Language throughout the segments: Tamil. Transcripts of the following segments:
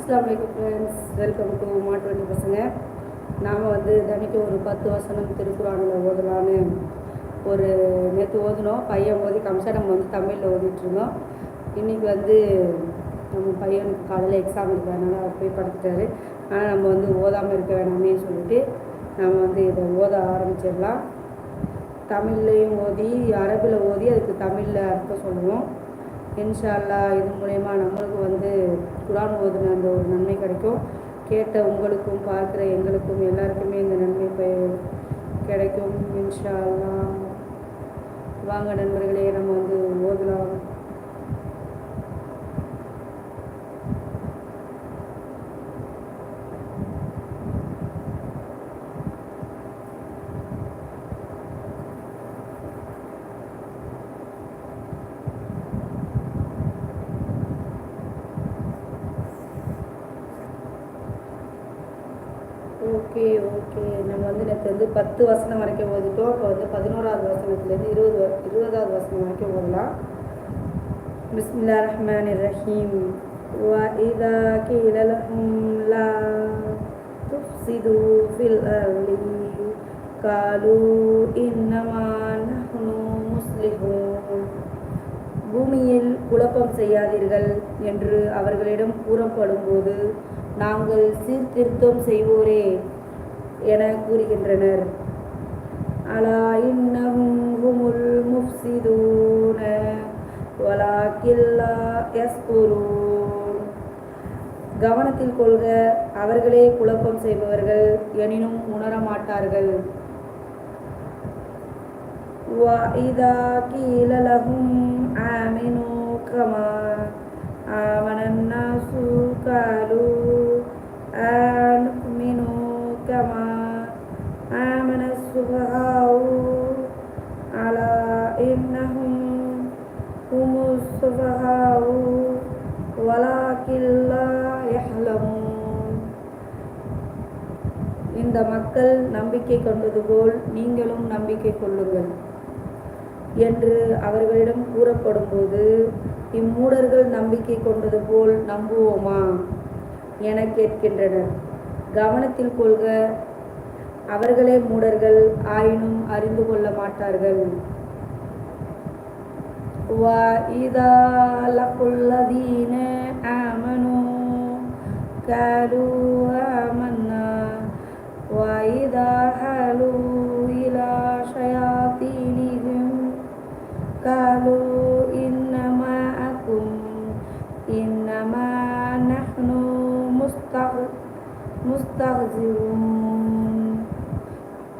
அஸ்லாம் வலைக்கம் ஃப்ரெண்ட்ஸ் வெல்கம் டு மாட்டு பசங்க. நாம் வந்து தினைக்கும் ஒரு பத்து வசனம் திருக்குறானில் ஓதலான்னு ஒரு நேற்று ஓதினோம். பையன் ஓதி கம்சா நம்ம வந்து தமிழில் ஓதிட்டுருந்தோம். இன்றைக்கி வந்து நம்ம பையனுக்கு காலையில் எக்ஸாம் இருக்கு. அதனால் அவர் போய் படுத்துட்டாரு. ஆனால் நம்ம வந்து ஓதாமல் இருக்க வேணாமே சொல்லிட்டு நம்ம வந்து இதை ஓத ஆரம்பிச்சிடலாம். தமிழ்லையும் ஓதி அரபில் ஓதி அதுக்கு தமிழில் அர்த்தம் சொல்லுவோம். இன்ஷால்லா இது மூலயமா நம்மளுக்கு வந்து குரான் ஓதுன அந்த ஒரு நன்மை கிடைக்கும். கேட்ட உங்களுக்கும் பார்க்குற எங்களுக்கும் எல்லாருக்குமே இந்த நன்மை ப- கிடைக்கும். இன்ஷா வாங்க நண்பர்களே நம்ம வந்து ஓதலாம் ஓகே ஓகே நம்ம வந்து நேற்று வந்து பத்து வசனம் வரைக்கும் ஓதிட்டோம் இப்போ வந்து பதினோராவது வசனத்துலேருந்து இருபது வ- இருபதாவது வசனம் வரைக்கும் ஓதலாம் பிஸ்மில்லா ரஹ்மான் ரஹீம் وإذا قيل لهم لا تفسدوا في الأرض قالوا إنما نحن مصلحون பூமியில் குழப்பம் செய்யாதீர்கள் என்று அவர்களிடம் கூறப்படும்போது நாங்கள் சீர்திருத்தம் செய்வோரே என கூறுகின்றனர் அலா இன்னஹும் ஹுமுல் முஃப்சிதூன வலாக்கில்லா யஸ்குரூன் கவனத்தில் கொள்க அவர்களே குழப்பம் செய்பவர்கள் எனினும் உணர மாட்டார்கள் وإذا قيل لهم آمنوا كما آمن الناس இந்த மக்கள் நம்பிக்கை கொண்டது போல் நீங்களும் நம்பிக்கை கொள்ளுங்கள் என்று அவர்களிடம் கூறப்படும்போது இம்மூடர்கள் நம்பிக்கை கொண்டது போல் நம்புவோமா என கேட்கின்றனர் கவனத்தில் கொள்க அவர்களே மூடர்கள் ஆயினும் அறிந்து கொள்ள மாட்டார்கள் وَإِذَا لَقُوا الَّذِينَ آمَنُوا قَالُوا آمَنَّا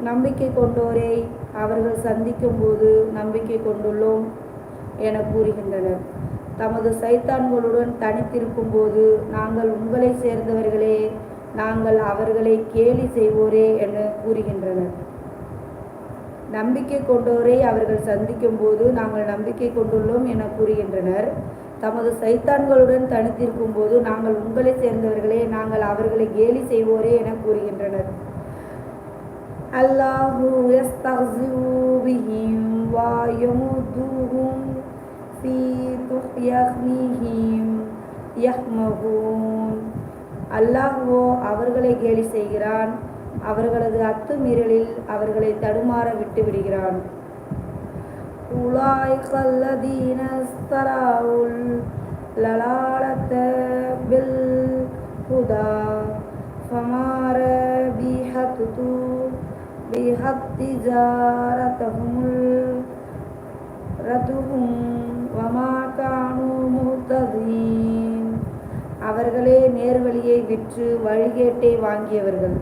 நம்பிக்கை கொண்டோரை அவர்கள் சந்திக்கும் போது நம்பிக்கை கொண்டுள்ளோம் என கூறுகின்றனர். தமது சைத்தான்களுடன் தனித்திருக்கும் போது நாங்கள் உங்களை சேர்ந்தவர்களே நாங்கள் அவர்களை கேலி செய்வோரே என கூறுகின்றனர். நம்பிக்கை கொண்டோரை அவர்கள் சந்திக்கும் போது நாங்கள் நம்பிக்கை கொண்டுள்ளோம் என கூறுகின்றனர். தமது சைத்தான்களுடன் தனித்திருக்கும் போது நாங்கள் உங்களை சேர்ந்தவர்களே நாங்கள் அவர்களை கேலி செய்வோரே என கூறுகின்றனர். الله يستهزئ بهم ويمدهم في طغيانهم يحمهون அல்லாஹ்வோ அவர்களை கேலி செய்கிறான் அவர்களது அத்துமீறலில் அவர்களை தடுமாற விட்டு விடுகிறான் أولئك الذين اشتروا تجارتهم رتهم وما كانوا مهتدين அவர்களே நேர்வழியை விற்று வழிகேட்டை வாங்கியவர்கள்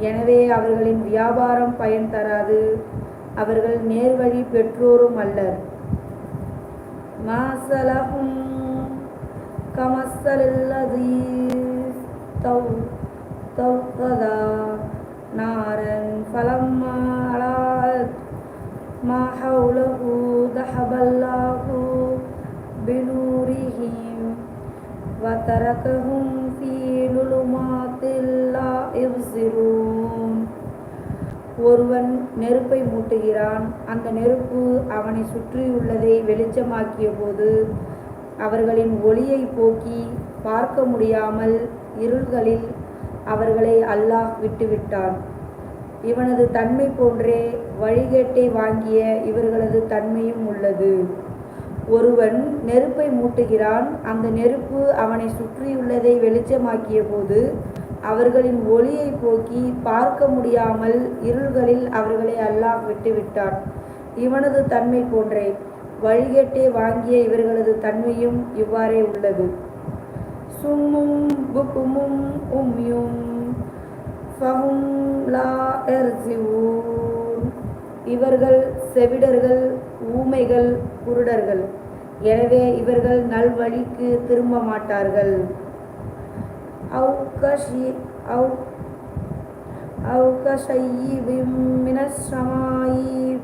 எனவே அவர்களின் வியாபாரம் பயன் தராது அவர்கள் நேர்வழி பெற்றோரும் அல்லர் மாசலகும் கமசலல்லதி توقدا نارا فلما أضاءت ما حوله ذهب الله بنورهم وتركهم في ظلمات لا يبصرون ஒருவன் நெருப்பை மூட்டுகிறான் அந்த நெருப்பு அவனை சுற்றியுள்ளதை வெளிச்சமாக்கிய போது அவர்களின் ஒளியை போக்கி பார்க்க முடியாமல் இருள்களில் அவர்களை அல்லாஹ் விட்டுவிட்டான். இவனது தன்மை போன்றே வழிகேட்டை வாங்கிய இவர்களது தன்மையும் உள்ளது. ஒருவன் நெருப்பை மூட்டுகிறான் அந்த நெருப்பு அவனை சுற்றியுள்ளதை வெளிச்சமாக்கிய போது அவர்களின் ஒளியை போக்கி பார்க்க முடியாமல் இருள்களில் அவர்களை அல்லாஹ் விட்டுவிட்டான். இவனது தன்மை போன்றே வழிகேட்டே வாங்கிய இவர்களது தன்மையும் இவ்வாறே உள்ளது. சும்மும் புக்குமும் உம்யும் ஃபஹும் லா எர்ஜிவூன் இவர்கள் செவிடர்கள் ஊமைகள் குருடர்கள் எனவே இவர்கள் நல்வழிக்கு திரும்ப மாட்டார்கள் அவு கஷி அவு أو كشيب من السماء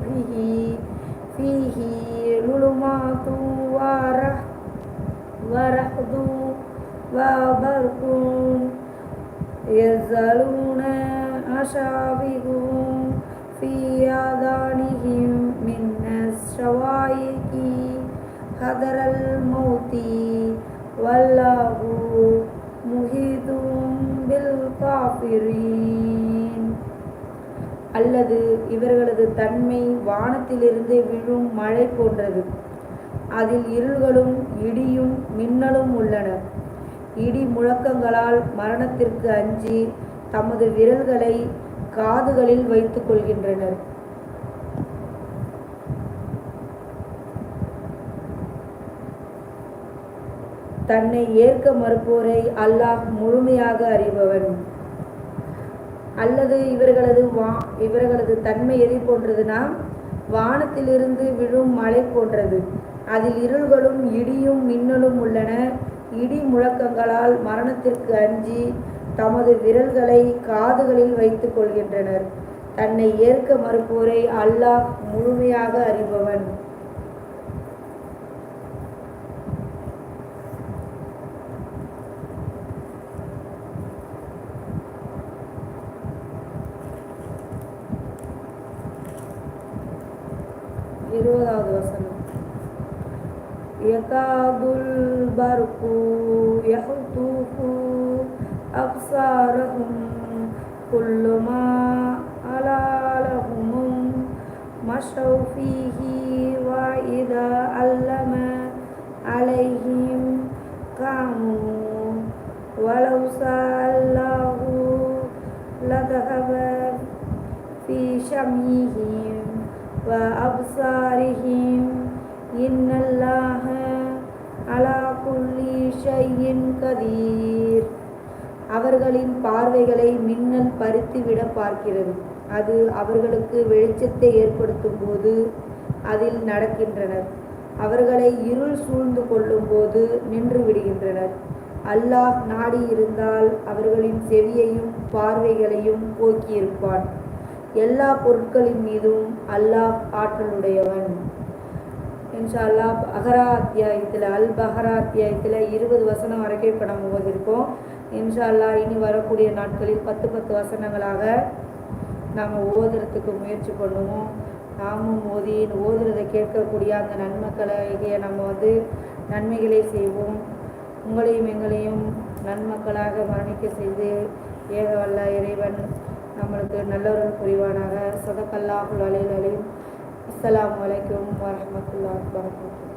فيه فيه ظلمات ورح ورعد وبرق يزالون أشابههم في آذانهم من الشوائك حذر الموت والله محيط بالكافرين அல்லது இவர்களது தன்மை வானத்திலிருந்து விழும் மழை போன்றது அதில் இருள்களும் இடியும் மின்னலும் உள்ளன இடி முழக்கங்களால் மரணத்திற்கு அஞ்சி தமது விரல்களை காதுகளில் வைத்துக் கொள்கின்றனர். தன்னை ஏற்க மறுப்போரை அல்லாஹ் முழுமையாக அறிபவன். அல்லது இவர்களது வா இவர்களது தன்மை எதை போன்றதுன்னா வானத்திலிருந்து விழும் மழை போன்றது. அதில் இருள்களும் இடியும் மின்னலும் உள்ளன. இடி முழக்கங்களால் மரணத்திற்கு அஞ்சி தமது விரல்களை காதுகளில் வைத்துக் கொள்கின்றனர். தன்னை ஏற்க மறுப்போரை அல்லாஹ் முழுமையாக அறிபவன். இருபதாவது வசனம். يكاد البرق يخطف أبصارهم كلما ألا لهم مشوا فيه وإذا علم عليهم قاموا. ولو الله لذهب في شمعهم وأبصارهم إن الله மழையின் கதீர். அவர்களின் பார்வைகளை மின்னல் பறித்துவிட பார்க்கிறது. அது அவர்களுக்கு வெளிச்சத்தை ஏற்படுத்தும் போது அதில் நடக்கின்றனர். அவர்களை இருள் சூழ்ந்து கொள்ளும் போது நின்று விடுகின்றனர். அல்லாஹ் நாடி இருந்தால் அவர்களின் செவியையும் பார்வைகளையும் போக்கியிருப்பான். எல்லா பொருட்களின் மீதும் அல்லாஹ் ஆற்றலுடையவன். இன்ஷா அல்லாஹ் அகரா அத்தியாயத்தில் அல் பஹரா அத்தியாயத்தில் இருபது வசனம் வரைக்கும் இப்போ நம்ம ஓதிருக்கோம். இன்ஷா இனி வரக்கூடிய நாட்களில் பத்து பத்து வசனங்களாக நாம் ஓதுறதுக்கு முயற்சி பண்ணுவோம். நாமும் ஓதி ஓதுறதை கேட்கக்கூடிய அந்த நன்மக்களாகிய நம்ம வந்து நன்மைகளை செய்வோம். உங்களையும் எங்களையும் நன்மக்களாக மரணிக்க செய்து ஏக வல்ல இறைவன் நம்மளுக்கு நல்லவர்கள் புரிவானாக. சதக்கல்லாஹுல் அலையில் அலையும் அஸ்லாம் வலைக்கம் வரஹ்மத்துல்லாஹி வரகாத்துஹு